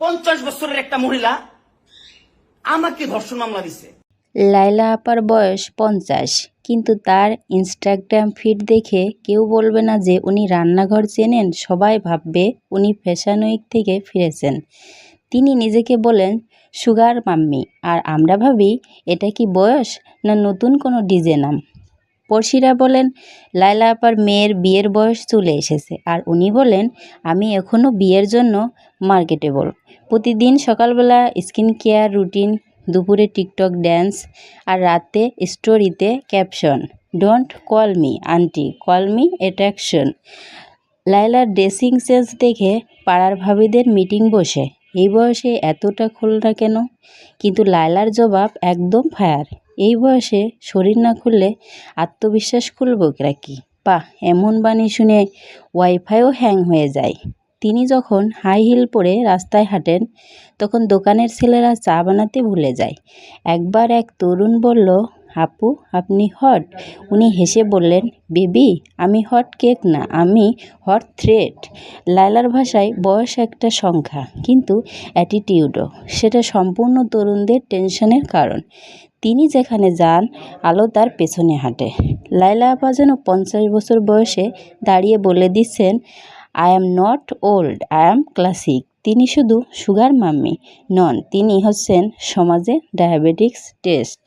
পঞ্চাশ বছরের একটা মহিলা আমাকে ধর্ষণ মামলা দিছে। লাইলা আপার বয়স পঞ্চাশ, কিন্তু তার ইনস্টাগ্রাম ফিড দেখে কেউ বলবে না যে উনি রান্নাঘর চেনেন, সবাই ভাববে উনি ফ্যাশন উইক থেকে ফিরেছেন। তিনি নিজেকে বলেন, সুগার মাম্মি, আর আমরা ভাবি, এটা কি বয়স না নতুন কোনো ডিজে নাম? পড়শিরা বলেন লাইলা আপার মেয়ের বিয়ের বয়স চলে এসেছে। আর উনি বলেন, আমি এখনও বিয়ের জন্য মার্কেটেবল। প্রতিদিন সকালবেলা স্কিন কেয়ার রুটিন, দুপুরে টিকটক ড্যান্স, আর রাতে স্টোরিতে caption, don't call me, aunty, call me attraction. লাইলার ড্রেসিং সেন্স দেখে পাড়ার ভাবিদের মিটিং বসে। এই বয়সে এতটা খোলনা কেন? কিন্তু লায়লার জবাব একদম ফায়ার। এই বয়সে শরীর না খুললে আত্মবিশ্বাস খুলব কি? বাহ, এমন বাণী শুনে ওয়াইফাইও হ্যাং হয়ে যায়। তিনি যখন হাই হিল পরে রাস্তায় হাঁটেন, তখন দোকানের ছেলেরা চা বানাতে ভুলে যায়। একবার এক তরুণ বলল, আপু, আপনি হট? উনি হেসে বললেন, বেবি, আমি হট কেক না, আমি হট থ্রেট। লাইলার ভাষায় বয়স একটা সংখ্যা, কিন্তু অ্যাটিটিউডও। সেটা সম্পূর্ণ তরুণদের টেনশনের কারণ। তিনি যেখানে যান, আলো তার পেছনে হাঁটে। লাইলা আপা যেন পঞ্চাশ বছর বয়সে দাঁড়িয়ে বলে দিচ্ছেন I am not old I am classic তিনি শুধু সুগার মাম্মি নন, তিনি হচ্ছেন সমাজে ডায়াবেটিক্স টেস্ট।